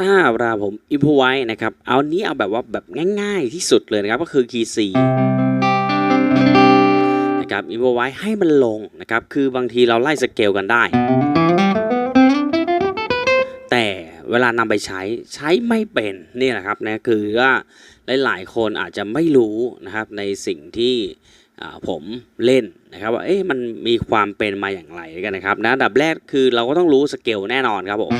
เวลาผมอิมพไว้นะครับ เอานี้เอาแบบว่าแบบง่ายๆที่สุดเลยนะครับ ก็คือคีย์ C นะครับอิมพไว้ให้มันลงนะครับ คือบางทีเราไล่สเกลกันได้ แต่เวลานำไปใช้ใช้ไม่เป็นนี่แหละครับนะคือว่าหลายๆคนอาจจะไม่รู้นะครับในสิ่งที่ผมเล่นนะครับว่าเอ๊ะมันมีความเป็นมาอย่างไรกันนะครับนะอันดับแรกคือเราก็ต้องรู้สเกลแน่นอนครับผม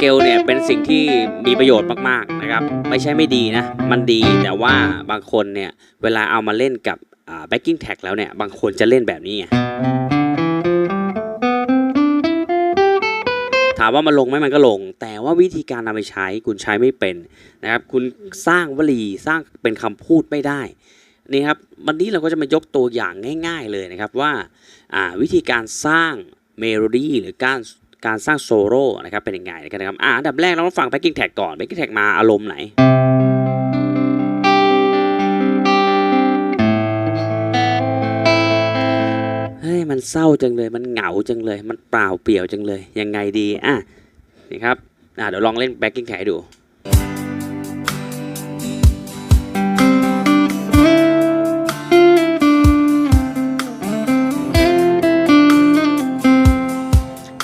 เกลเนี่ยเป็นสิ่งที่มีประโยชน์มากๆนะครับ ไม่ใช่ไม่ดีนะ มันดีแต่ว่าบางคนเนี่ย เวลาเอามาเล่นกับอ่า backing tag แล้วเนี่ย บางคนจะเล่นแบบนี้ไงถามว่ามันลงไหมมันก็ลง แต่ว่าวิธีการนำไปใช้คุณใช้ไม่เป็นนะครับ คุณสร้างวลีสร้างเป็นคำพูดไม่ได้นี่ครับวันนี้เราก็จะมายกตัวอย่างง่าย ๆเลยนะครับว่าวิธีการสร้างเมโลดี้หรือการ การสร้างโซโล่นะครับเป็นยังไงนะครับอ่าอันดับแรกเราต้องฟังแบ็กกิ้งแท็กก่อนแบ็กกิ้งแท็กมาอารมณ์ไหนเฮ้ยมันเศร้าจังเลยมันเหงาจังเลย มันเปล่าเปลี่ยวจังเลย ยังไงดีอะนี่ครับอะเดี๋ยวลองเล่นแบ็กกิ้งแท็กดู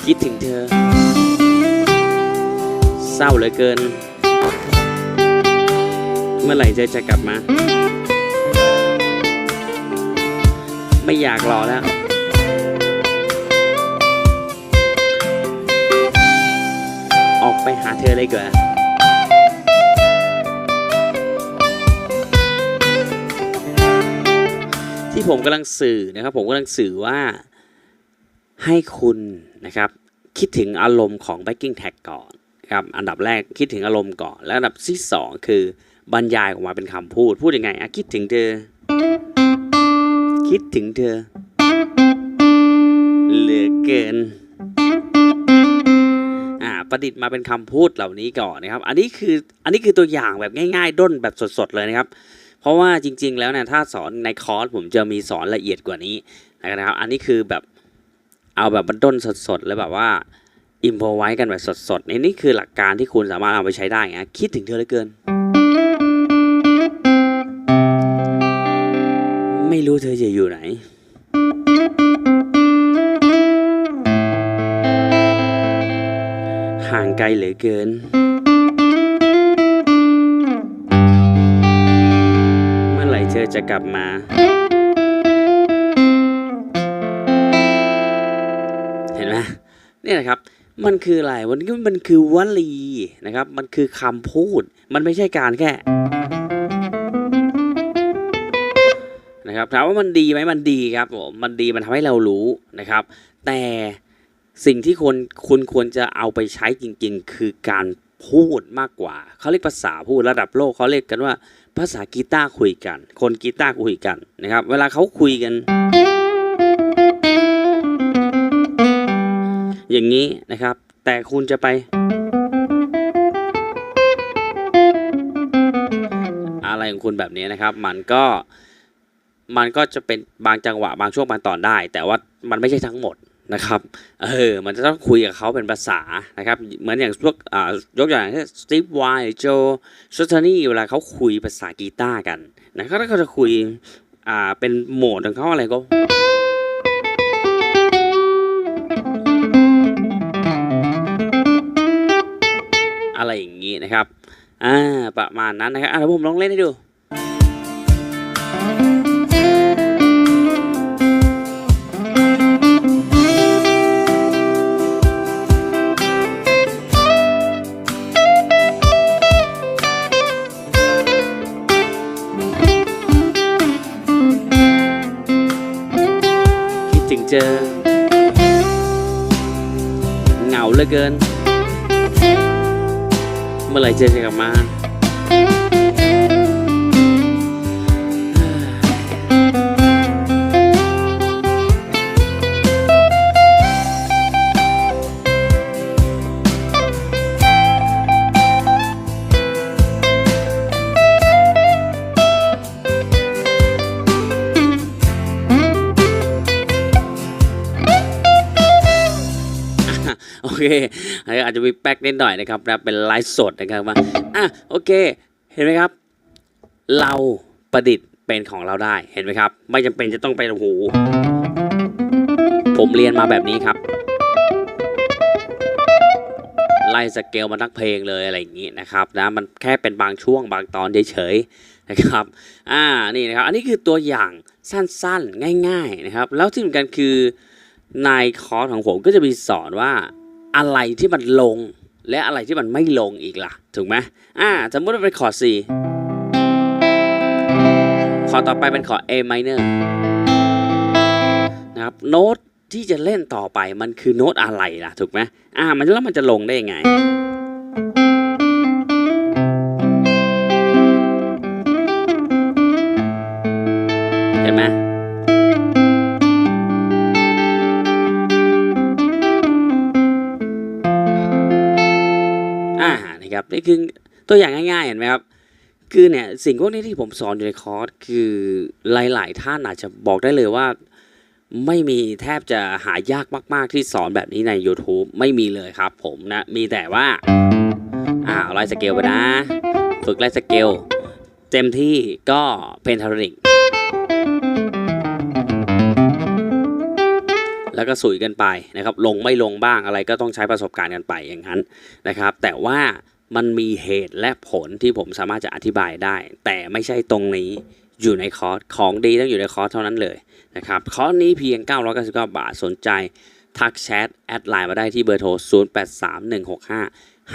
คิดถึงเธอ เศร้าเหลือเกิน เมื่อไหร่เธอจะกลับมา ไม่อยากรอแล้ว ออกไปหาเธอเลยเกิดที่ผมกำลังสื่อนะครับ ผมกำลังสื่อว่า ให้คุณนะครับคิดถึงอารมณ์ของ backing tag ก่อนครับอันดับแรกคิดถึงอารมณ์ก่อน แล้วอันดับที่สองคือบรรยายออกมาเป็นคำพูด พูดยังไงอะคิดถึงเธอ คิดถึงเธอ เหลือเกินอ่าประดิษฐ์มาเป็นคำพูดเหล่านี้ก่อนนะครับ อันนี้คืออันนี้คือตัวอย่างแบบง่าย ๆ ด้นแบบสดๆเลยนะครับ เพราะว่าจริง ๆ แล้วเนี่ยถ้าสอนในคอร์สผมจะมีสอนละเอียดกว่านี้นะครับ อันนี้คือแบบ เอาแบบมันด้นสดๆ แล้วแบบว่าอิมพอไว้กันแบบสดๆนี่นี่คือหลักการที่คุณสามารถเอาไปใช้ได้นะคิดถึงเธอเหลือเกิน ไม่รู้เธอจะอยู่ไหน ห่างไกลเหลือเกิน เมื่อไหร่เธอจะกลับมา เนี่ยนะครับมันคืออะไรวันนี้มันคือวลีนะครับ มันคือคำพูด มันไม่ใช่การแค่นะครับถามว่ามันดีไหมมันดีครับผมมันดีมันทำให้เรารู้นะครับ แต่สิ่งที่คนคุณควรจะเอาไปใช้จริง ๆ คือการพูดมากกว่า เขาเรียกภาษาพูดระดับโลกเขาเรียกกันว่า ภาษากีตาร์คุยกัน คนกีตาร์คุยกันนะครับ เวลาเขาคุยกัน อย่างนี้นะครับ แต่คุณจะไป อะไรของคุณแบบนี้นะครับ มันก็มันก็จะเป็นบางจังหวะบางช่วงบางตอนได้ แต่ว่ามันไม่ใช่ทั้งหมดนะครับ เออ มันจะต้องคุยกับเขาเป็นภาษานะครับ เหมือนอย่างพวกอ่ายกตัวอย่างเช่นสตีฟไวโจชอตนี่เวลาเขาคุยภาษากีตาร์กันนะครับแล้วก็จะคุยอ่าเป็นโหมดของเขาอะไรก็ นี้นะครับ อ่า ประมาณนั้นนะครับอะเดี๋ยวผมลองเล่นให้ดู เมื่อไอาโอเคอาจจะมีแป๊กนิดหน่อยนะครับนะเป็นไลฟ์สดนะครับมาอะโอเค เห็นไหมครับ เราประดิษฐ์เป็นของเราได้เห็นไหมครับ ไม่จำเป็นจะต้องไปโอ้โหผมเรียนมาแบบนี้ครับ ไล่สเกลมาทั้งเพลงเลยอะไรอย่างนี้นะครับนะมันแค่เป็นบางช่วงบางตอนเฉยๆนะครับอ่านี่นะครับ อันนี้คือตัวอย่างสั้นๆ ง่าย ๆนะครับ แล้วที่สำคัญคือในคอร์สของผมก็จะมีสอนว่า อะไรที่มันลง และอะไรที่มันไม่ลงอีกล่ะ ถูกไหมอ่าสมมติว่าเป็นคอร์ด C คอร์ดต่อไปเป็นคอร์ด A minor นะครับโน้ตที่จะเล่นต่อไปมันคือโน้ตอะไรล่ะ ถูกไหมอ่า มันแล้วมันจะลงได้ยังไง นี่คือตัวอย่างง่ายๆเห็นไหมครับ คือเนี่ยสิ่งพวกนี้ที่ผมสอนอยู่ในคอร์สคือหลาย ๆ ท่านอาจจะบอกได้เลยว่าไม่มีแทบจะหายากมากๆ ที่สอนแบบนี้ใน YouTube ไม่มีเลยครับผมนะ มีแต่ว่าอ่าไล่สเกลไปนะ ฝึกไล่สเกลเต็มที่ก็เพนทาริกแล้วก็สุยกันไปนะครับ ลงไม่ลงบ้างอะไรก็ต้องใช้ประสบการณ์กันไปอย่างนั้นนะครับ แต่ว่า มันมีเหตุและผลที่ผมสามารถจะอธิบายได้ แต่ไม่ใช่ตรงนี้อยู่ในคอร์สของดีต้องอยู่ในคอร์สเท่านั้นเลยนะครับคอร์สนี้เพียง 999 บาทสนใจ ทักแชทแอดไลน์มาได้ที่เบอร์โทร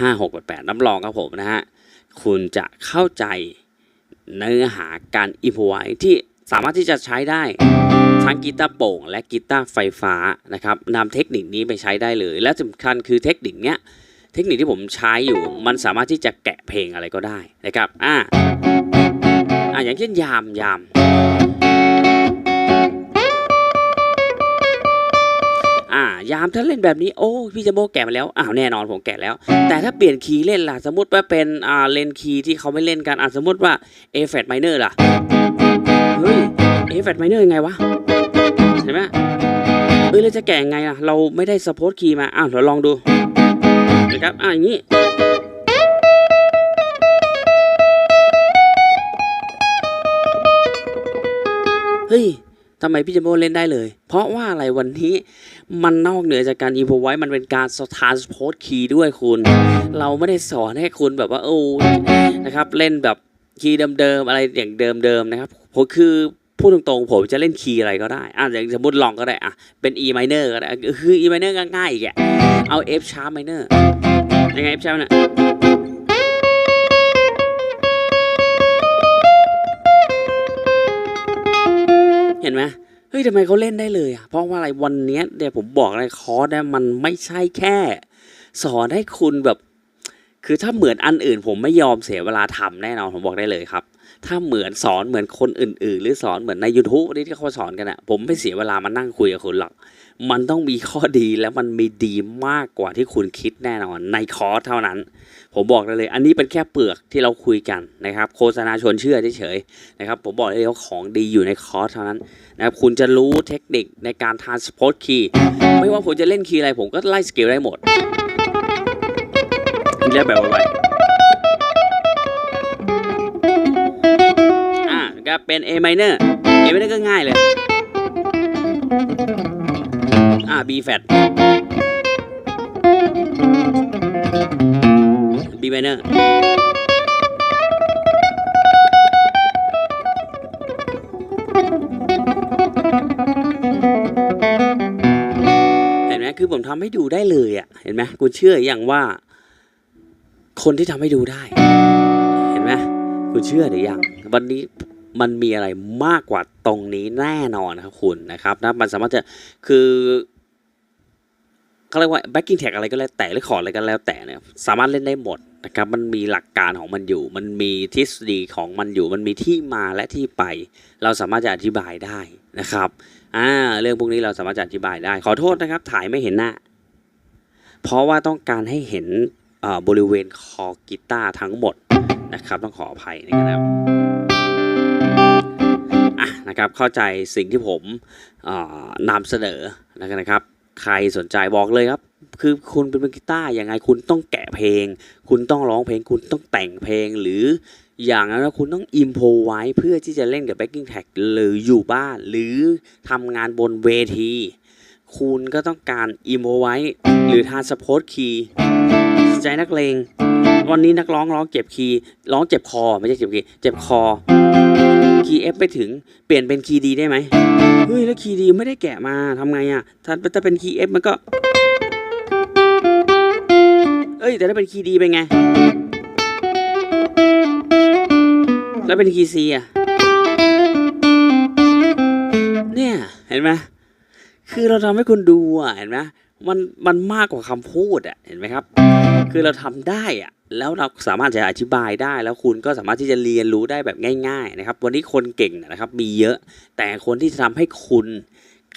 083165 5688น้ำรองครับผมนะฮะคุณจะเข้าใจเนื้อหาการอิมพไวที่สามารถที่จะใช้ได้ทั้งกีตาร์โป่ง และกีตาร์ไฟฟ้านะครับนำเทคนิคนี้ไปใช้ได้เลย และสำคัญคือเทคนิคเนี้ย เทคนิคที่ผมใช้อยู่ มันสามารถที่จะแกะเพลงอะไรก็ได้นะครับอ่าอ่าอย่างเช่นยามยามอ่ายามถ้าเล่นแบบนี้โอ้พี่จัมโบแกะมาแล้วอ้าวแน่นอนผมแกะแล้ว แต่ถ้าเปลี่ยนคีย์เล่นล่ะสมมติว่าเป็นอ่าเลนคีย์ที่เขาไม่เล่นกันอ่าสมมติว่า A flat minor ล่ะเฮ้ย A flat minor ยังไงวะเห็นไหมเอ้ยเราจะแกะยังไงล่ะ เราไม่ได้ support key มาอ้าวเราลองดู นะครับอ่าอย่างนี้เฮ้ยทำไมพี่จัมโบ้เล่นได้เลย เพราะว่าอะไรวันนี้มันนอกเหนือจากการอีโพไว้ มันเป็นการสทานสปอตคีย์ด้วยคุณ เราไม่ได้สอนให้คุณแบบว่าโอ้นะครับ เล่นแบบคีย์เดิมๆ อะไรอย่างเดิมๆนะครับผมคือ พูดตรงๆผมจะเล่นคีย์อะไรก็ได้อะอย่างสมมติลองก็ได้อะเป็น E minor ก็ได้คือ E minor ง่ายอีกอะเอา F sharp minor ยังไง F sharp น่ะเห็นไหมเฮ้ยทำไมเขาเล่นได้เลยอะเพราะว่าอะไรวันนี้เดี๋ยวผมบอกเลยคอร์สเนี่ยมันไม่ใช่แค่ สอนให้คุณแบบ คือถ้าเหมือนอันอื่น ผมไม่ยอมเสียเวลาทำแน่นอนผมบอกได้เลยครับ ถ้าเหมือนสอนเหมือนคนอื่น ๆ หรือสอนเหมือนใน YouTube นี่ที่เขาสอนกันอะผมไม่เสียเวลามานั่งคุยกับคุณหรอก มันต้องมีข้อดีและมันมีดีมากกว่าที่คุณคิดแน่นอนในคอร์สเท่านั้น ผมบอกได้เลย อันนี้เป็นแค่เปลือกที่เราคุยกันนะครับ โฆษณาชวนเชื่อเฉยๆนะครับ ผมบอกเลยว่าของดีอยู่ในคอร์สเท่านั้นนะครับคุณจะรู้เทคนิคในการ transport key ไม่ว่าผมจะเล่นคีย์อะไรผมก็ไล่สเกลได้หมดเรียกแบบไวๆ อะก็เป็น A minor A minor ก็ง่ายเลย อ่า B flat B minor เห็นไหมคือผมทำให้ดูได้เลยอะ เห็นไหมคุณเชื่ออย่างว่า คนที่ทำให้ดูได้ เห็นไหมคุณเชื่อหรือยังวันนี้ มันมีอะไรมากกว่าตรงนี้แน่นอนครับคุณนะครับนะมันสามารถจะคือเขาเรียกว่า backing tag อะไรก็แล้วแต่หรือขอดอะไรก็แล้วแต่เนี่ยสามารถเล่นได้หมดนะครับมันมีหลักการของมันอยู่ มันมีทฤษฎีของมันอยู่ มันมีที่มาและที่ไป เราสามารถจะอธิบายได้นะครับอ่าเรื่องพวกนี้เราสามารถจะอธิบายได้ ขอโทษนะครับ ถ่ายไม่เห็นหน้า เพราะว่าต้องการให้เห็นอ่าบริเวณคอกีตาร์ทั้งหมดนะครับ ต้องขออภัยนะครับ อะนะครับเข้าใจสิ่งที่ผมนำเสนอนะครับใครสนใจบอกเลยครับ คือคุณเป็นมือกีตาร์ยังไงคุณต้องแกะเพลง คุณต้องร้องเพลง คุณต้องแต่งเพลงหรืออย่างนั้นคุณต้องอิมโพไว้เพื่อที่จะเล่นกับ backing track หรืออยู่บ้านหรือทำงานบนเวที คุณก็ต้องการอิมโพไว้หรือทานสปอร์ตคีย์ใจนักเลง วันนี้นักร้องร้องเจ็บคีย์ร้องเจ็บคอไม่ใช่เจ็บคีย์เจ็บคอ คีย์เอฟไปถึงเปลี่ยนเป็นคีย์ดีได้ไหมเฮ้ยแล้วคีย์ดีไม่ได้แกะมาทำไงอะถ้าถ้าเป็นคีย์เอฟมันก็ เอ้ยแต่ถ้าเป็นคีย์ดีเป็นไง แล้วเป็นคีย์ซีอะ เนี่ย เห็นไหมคือเราทำให้คุณดูอะ เห็นไหมมันมันมากกว่าคำพูดอะ เห็นไหมครับ คือเราทำได้อะ แล้วเราสามารถจะอธิบายได้ แล้วคุณก็สามารถที่จะเรียนรู้ได้แบบง่าย ๆ นะครับ วันนี้คนเก่งนะครับมีเยอะ แต่คนที่จะทำให้คุณ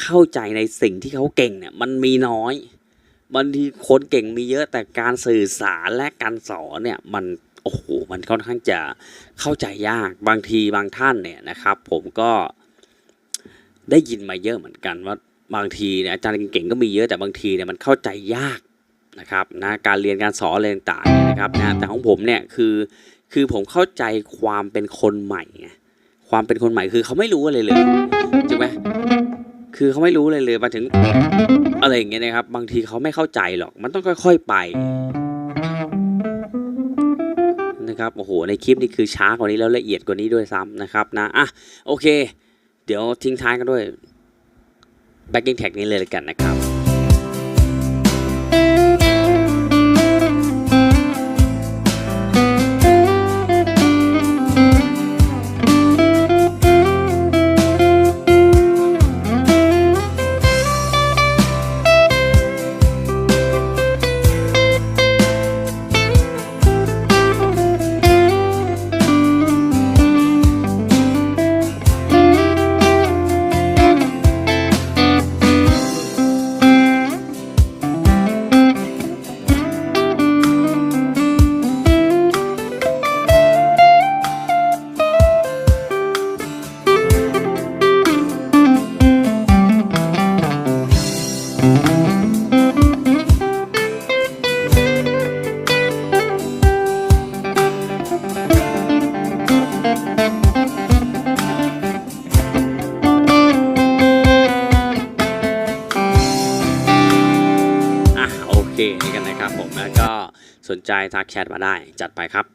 เข้าใจในสิ่งที่เขาเก่งเนี่ยมันมีน้อยบางทีคนเก่งมีเยอะแต่การสื่อสารและการสอนเนี่ยมันโอ้โหมันค่อนข้างจะเข้าใจยากบางทีบางท่านเนี่ยนะครับ ผมก็ได้ยินมาเยอะเหมือนกันว่าบางทีเนี่ยอาจารย์เก่งก็มีเยอะแต่บางทีเนี่ยมันเข้าใจยาก นะครับนะการเรียนการสอนอะไรต่างๆนะครับนะแต่ของผมเนี่ยคือคือผมเข้าใจความเป็นคนใหม่ไงความเป็นคนใหม่คือเขาไม่รู้อะไรเลยถูกไหมคือเขาไม่รู้อะไรเลยมาถึงอะไรอย่างเงี้ยนะครับ บางทีเขาไม่เข้าใจหรอกมันต้องค่อย ๆไปนะครับโอ้โหในคลิปนี้คือช้ากว่านี้แล้วละเอียดกว่านี้ด้วยซ้ำนะครับนะอะโอเค เดี๋ยวทิ้งท้ายกันด้วย backing tag นี้เลยละกันนะครับ ใจทักแชทมาได้จัดไปครับ